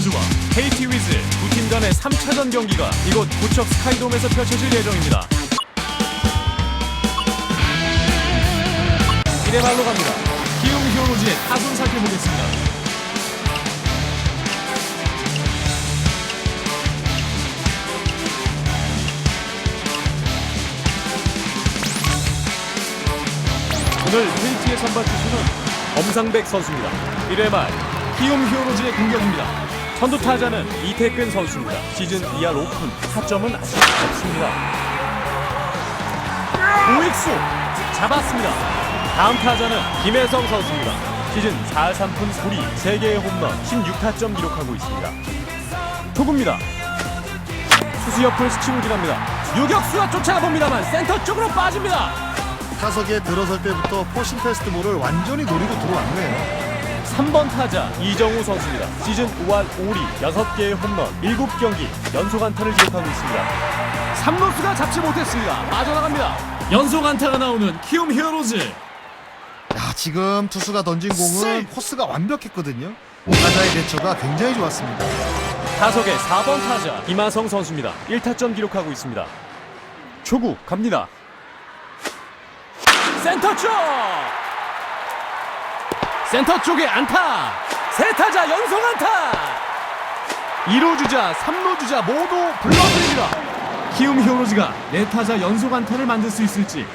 히어로즈와 KT 위즈 두 팀 간의 3차전 경기가 이곳 고척 스카이돔에서 펼쳐질 예정입니다. 1회 말로 갑니다. 키움 히어로즈의 타순 살펴보겠습니다. 오늘 KT의 선발 투수는 엄상백 선수입니다. 1회 말 키움 히어로즈의 공격입니다. 선두 타자는 이태근 선수입니다. 시즌 2할 오픈 타점은 아직 없습니다. 우익수 잡았습니다. 다음 타자는 김혜성 선수입니다. 시즌 4할 3푼 9리 3개의 홈런 16타점 기록하고 있습니다. 초구입니다. 수수 옆을 스치고 지납니다. 유격수가 쫓아가 봅니다만 센터 쪽으로 빠집니다. 타석에 들어설 때부터 포신 페스트볼을 완전히 노리고 들어왔네요. 3번 타자 이정우 선수입니다. 시즌 5할 5리 6개의 홈런 7경기 연속 안타를 기록하고 있습니다. 3루수가 잡지 못했습니다. 빠져나갑니다. 연속 안타가 나오는 키움 히어로즈. 야, 지금 투수가 던진 공은 코스가 완벽했거든요. 타자의 대처가 굉장히 좋았습니다. 타석의 4번 타자 김하성 선수입니다. 1타점 기록하고 있습니다. 초구 갑니다. 센터 쪽! 센터 쪽에 안타! 세 타자 연속 안타! 2루 주자, 3루 주자 모두 불러드립니다. 키움 히어로즈가 네 타자 연속 안타를 만들 수 있을지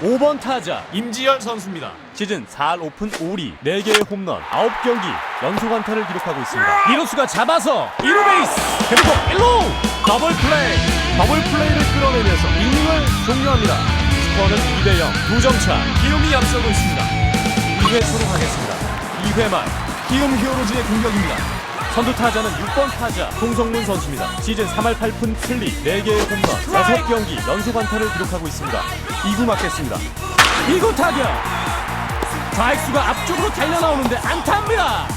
5번 타자 임지열 선수입니다. 시즌 4할 오픈 5리 4개의 홈런 9경기 연속 안타를 기록하고 있습니다. 이루수가 잡아서 1루 베이스 그리고 1루 더블 플레이 더블 플레이를 끌어내면서 이닝을 종료합니다. 스코어는 2대0 두점차 키움이 앞서고 있습니다. 2회 초로 가겠습니다. 2회 말 키움 히어로즈의 공격입니다. 선두 타자는 6번 타자 송성문 선수입니다. 시즌 3할 8푼 틀리 4개의 홈런 6경기 연속 안타를 기록하고 있습니다. 2구 맞겠습니다. 2구 타격! 좌익수가 앞쪽으로 달려나오는데 안타입니다.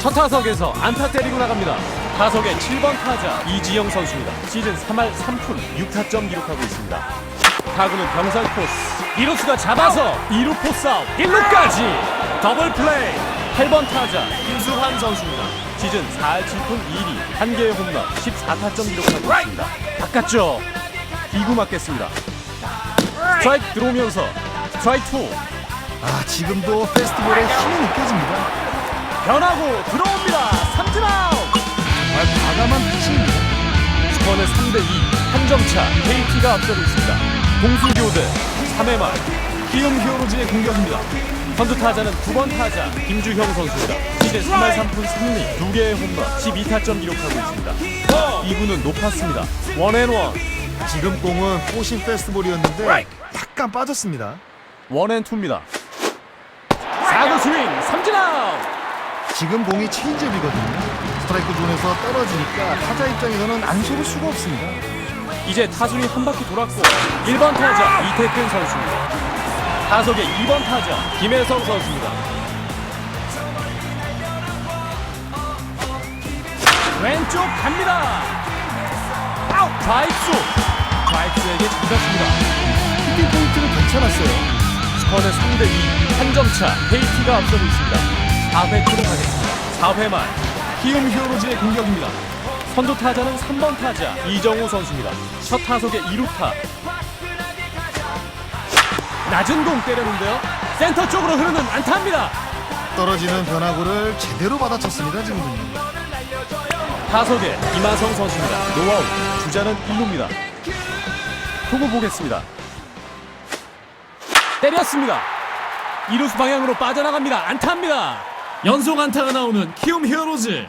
첫 타석에서 안타 때리고 나갑니다. 타석의 7번 타자 이지영 선수입니다. 시즌 3할 3푼 6타점 기록하고 있습니다. 타구는 병살 코스. 이루수가 잡아서 2루 포스 아웃 1루까지 더블 플레이. 8번 타자 김수환 선수입니다. 시즌 4할 7푼 2리 1개의 홈런 14타점 기록하고 있습니다. 바깥쪽 2구 맞겠습니다. 스트라이크 들어오면서 스트라이크 2 아, 지금도 페스트볼의 힘이 느껴집니다. 변하고 들어옵니다. 삼진 아웃. 정말 과감한 피칭입니다. 스코어는 3대 2, 한 점 차. KT가 앞서고 있습니다. 공수 교대 3회 말 키움 히어로즈의 공격입니다. 선두 타자는 9번 타자 김주형 선수입니다. 시즌 3할 3푼 3리 2개의 홈런 12타점 기록하고 있습니다. 2구는 높았습니다. 원앤원 지금 공은 포신 페스트볼이었는데 약간 빠졌습니다. 원앤투입니다. 4구 스윙 삼진 아웃. 지금 공이 체인지업이거든요. 스트라이크 존에서 떨어지니까 타자 입장에서는 안 속을 수가 없습니다. 이제 타순이 한 바퀴 돌았고 1번 타자 이태근 선수입니다. 타석의 2번 타자 김혜성 선수입니다. 왼쪽 갑니다. 아웃 좌익수 좌익수에게 잡혔습니다. 히팅 포인트는 괜찮았어요. 스코어는 3대 2, 한 점 차. KT가 앞서고 있습니다. 4회 초로 가겠습니다. 4회 말 키움 히어로즈의 공격입니다. 선두 타자는 3번 타자 이정우 선수입니다. 첫 타석의 2루타. 낮은 공 때렸는데요. 센터 쪽으로 흐르는 안타입니다. 떨어지는 변화구를 제대로 받아쳤습니다. 지금은요. 타석에 이마성 선수입니다. 노아웃. 주자는 1루입니다. 보고 보겠습니다. 때렸습니다. 이루수 방향으로 빠져나갑니다. 안타입니다. 연속 안타가 나오는 키움 히어로즈.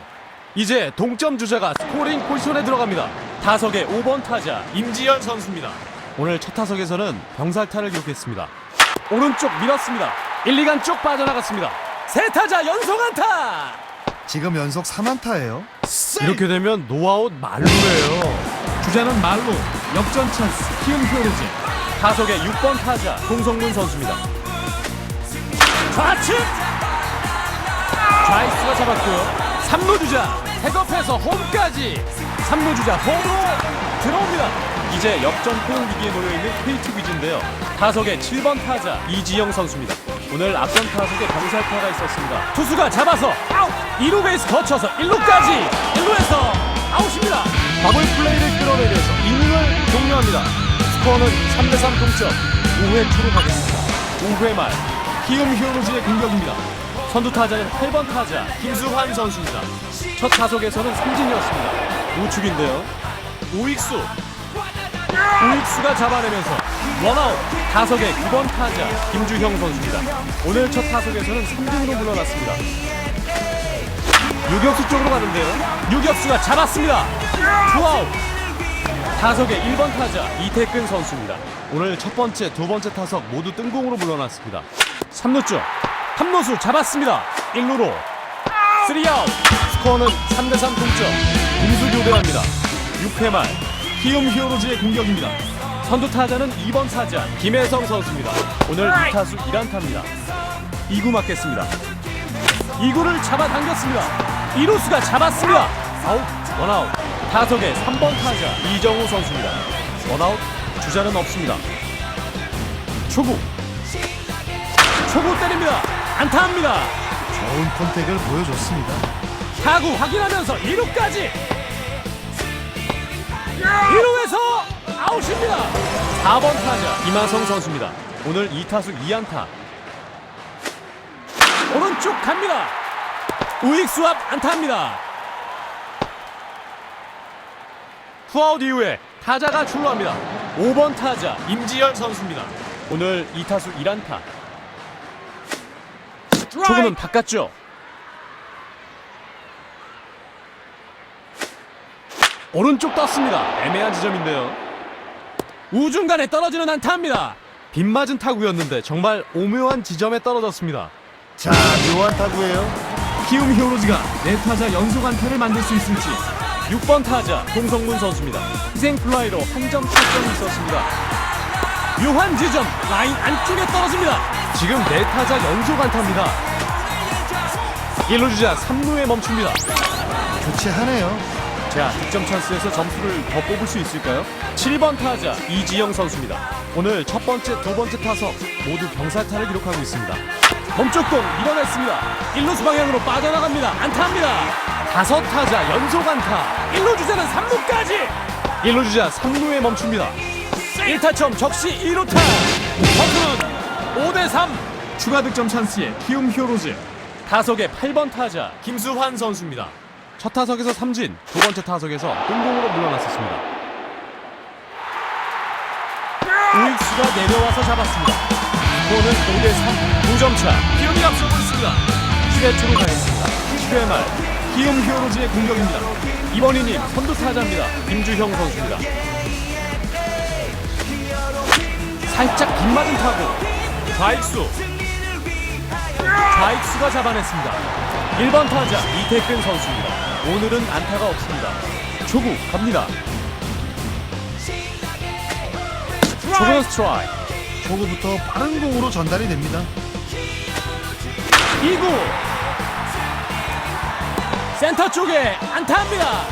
이제 동점 주자가 스코링 포지션에 들어갑니다. 타석의 5번 타자 임지열 선수입니다. 오늘 첫 타석에서는 병살타를 기록했습니다. 오른쪽 밀었습니다. 1, 2간 쪽 빠져나갔습니다. 세 타자 연속 안타! 지금 연속 3안타예요. 이렇게 되면 노아웃 말루예요. 주자는 말루, 역전 찬스, 키움 히어로즈. 타석의 6번 타자, 송성문 선수입니다. 좌측! 좌익수가 잡았고요. 3루 주자, 태업해서 홈까지. 3루 주자, 홈으로 들어옵니다. 이제 역전 포용 위기에 놓여있는 KT 위즈인데요. 타석의 7번 타자, 이지영 선수입니다. 오늘 앞선 타석에 병살타가 있었습니다. 투수가 잡아서 아웃! 2루 베이스 거쳐서 1루까지 1루에서 아웃입니다. 더블 플레이를 끌어내면서 이닝을 종료합니다. 스코어는 3대3 동점. 5회 초로 가겠습니다. 5회 말 키움 히어로즈의 공격입니다. 선두 타자는 8번 타자 김수환 선수입니다. 첫 타석에서는 삼진이었습니다. 우측인데요. 우익수 우익수가 잡아내면서 원아웃 타석의 9번 타자 김주형 선수입니다. 오늘 첫 타석에서는 3등으로 물러났습니다. 유격수 쪽으로 가는데요. 유격수가 잡았습니다. 투아웃 타석의 1번 타자 이태근 선수입니다. 오늘 첫 번째, 두 번째 타석 모두 뜬공으로 물러났습니다. 3루 쪽 함노수 잡았습니다. 1루로 3아웃 스코어는 3대3 동점 공수 교대합니다. 6회 말 키움 히어로즈의 공격입니다. 선두 타자는 2번 타자 김혜성 선수입니다. 오늘 2타수 1안타입니다. 2구 맞겠습니다. 2구를 잡아당겼습니다. 2루수가 잡았습니다. 아웃 원아웃 타석의 3번 타자 이정우 선수입니다. 원아웃 주자는 없습니다. 초구 초구 때립니다. 안타합니다. 좋은 컨택을 보여줬습니다. 타구 확인하면서 2루까지. 1루에서 아웃입니다. 4번 타자 이마성 선수입니다. 오늘 2타수 2안타. 오른쪽 갑니다. 우익수 앞 안타입니다. 투아웃 이후에 타자가 출루합니다. 5번 타자 임지열 선수입니다. 오늘 2타수 1안타 조금은 바꿨죠 오른쪽 떴습니다. 애매한 지점인데요. 우중간에 떨어지는 안타입니다. 빗맞은 타구였는데 정말 오묘한 지점에 떨어졌습니다. 자, 묘한 타구예요. 키움 히어로즈가 네 타자 연속 안타를 만들 수 있을지 6번 타자 송성문 선수입니다. 희생 플라이로 한 점 차점이 있었습니다. 묘한 지점 라인 안쪽에 떨어집니다. 지금 네 타자 연속 안타입니다. 1루 주자 3루에 멈춥니다. 교체하네요. 자, 득점 찬스에서 점수를 더 뽑을 수 있을까요? 7번 타자 이지영 선수입니다. 오늘 첫 번째, 두 번째 타석 모두 병살타를 기록하고 있습니다. 멈쪽 공 밀어냈습니다. 1루수 방향으로 빠져나갑니다. 안타입니다. 다섯 타자 연속 안타. 1루 주자는 3루까지. 1루 주자 3루에 멈춥니다. 1타점 적시 2루타. 점수는 5대3. 추가 득점 찬스에 키움 히어로즈. 타석의 8번 타자 김수환 선수입니다. 첫 타석에서 삼진, 두 번째 타석에서 뜬공으로 물러났었습니다. 우익수가 내려와서 잡았습니다. 스코어는 5대3, 2점 차. 기움이 앞서고 있습니다. 7회 초로 가겠습니다. 7회 말, 기움 히어로즈의 공격입니다. 이번 이닝 선두 타자입니다. 김주형 선수입니다. 살짝 빗맞은 타구. 좌익수. 좌익수가 잡아냈습니다. 1번 타자 이태근 선수입니다. 오늘은 안타가 없습니다. 초구 갑니다. 초구는 스트라이크. 초구부터 빠른 공으로 전달이 됩니다. 2구 센터 쪽에 안타합니다.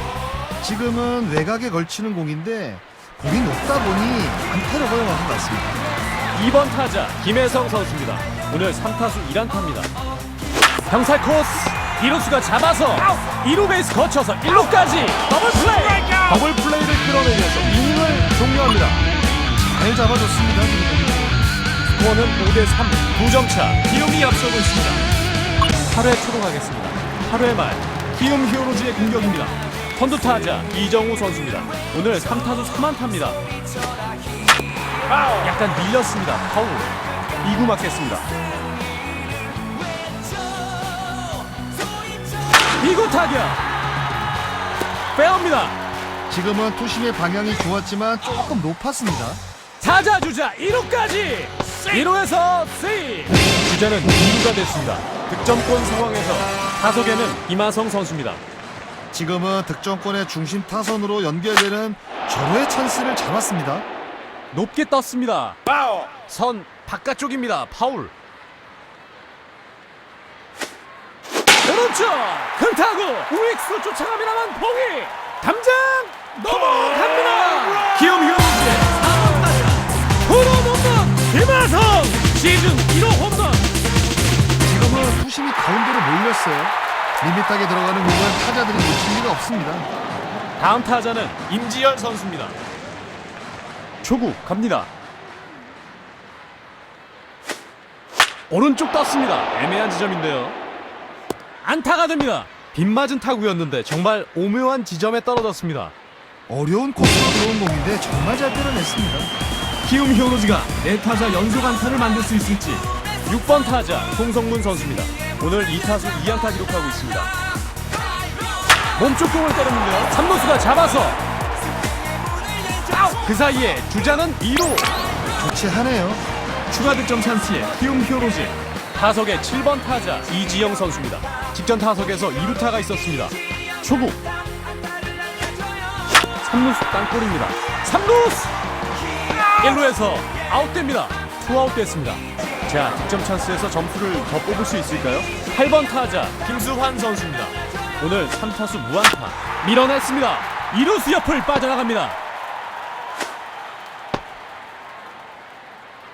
지금은 외곽에 걸치는 공인데 공이 높다 보니 안타를 허용한 것 같습니다. 2번 타자 김혜성 선수입니다. 오늘 3타수 1안타입니다. 병살 코스 2루수가 잡아서 2루 베이스 거쳐서 1루까지 더블 플레이 더블 플레이를 끌어내면서 이닝을 종료합니다. 잘 잡아줬습니다. 스코어는 5대3 2점 차 기움이 앞서고 있습니다 8회 초로 가겠습니다 8회 말 기움 히어로즈의 공격입니다 선두 타자 이정우 선수입니다 오늘 3타수 3안타입니다 약간 밀렸습니다. 파울. 2구 맞겠습니다. 2구 타격. 빼옵니다. 지금은 투심의 방향이 좋았지만 조금 높았습니다. 타자 주자 1루까지. 1루에서 세이 주자는 2루가 됐습니다. 득점권 상황에서 타석에는 이마성 선수입니다. 지금은 득점권의 중심 타선으로 연결되는 절호의 찬스를 잡았습니다. 높게 떴습니다. 선 바깥쪽입니다. 파울. 오른쪽 큰 타구 우익수 쫓아갑니다만 봉이 담장 넘어갑니다. 4번 타자 홈런! 김하성! 시즌 1호 홈런! 중심이 가운데로 몰렸어요. 리밋하게 들어가는 공은 타자들이 놓칠 리가 없습니다. 다음 타자는 임지열 선수입니다. 초구 갑니다. 오른쪽 떴습니다. 애매한 지점인데요. 안타가 됩니다. 빗맞은 타구였는데 정말 오묘한 지점에 떨어졌습니다. 어려운 코스로 들어온 공인데 정말 잘 때려냈습니다. 키움 히어로즈가 네 타자 연속 안타를 만들 수 있을지 6번 타자 송성문 선수입니다. 오늘 2타수 2안타 기록하고 있습니다. 몸쪽 공을 때렸는데요. 3루수가 잡아서 그 사이에 주자는 2루 좋지 하네요. 추가 득점 찬스에 키움 히어로즈 타석의 7번 타자 이지영 선수입니다. 직전 타석에서 2루타가 있었습니다. 초구 3루수 땅볼입니다. 3루수 1루에서 아웃됩니다. 투아웃 됐습니다. 자, 득점 찬스에서 점수를 더 뽑을 수 있을까요? 8번 타자 김수환 선수입니다. 오늘 3타수 무안타 밀어냈습니다. 2루수 옆을 빠져나갑니다.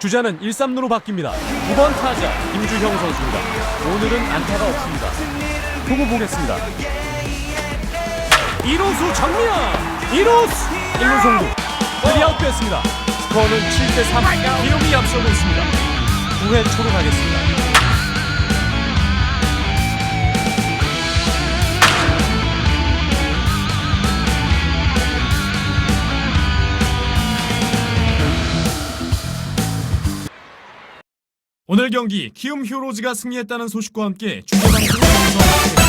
주자는 1, 3루로 바뀝니다. 9번 타자 김주형 선수입니다. 오늘은 안타가 없습니다. 보고 보겠습니다. 2루수 정면 2루수 1루 송구 3아웃 됐습니다. 스코어는 7대 3 기용이 앞서고 있습니다. 9회 초로 가겠습니다. 경기 키움 히어로즈가 승리했다는 소식과 함께 통해서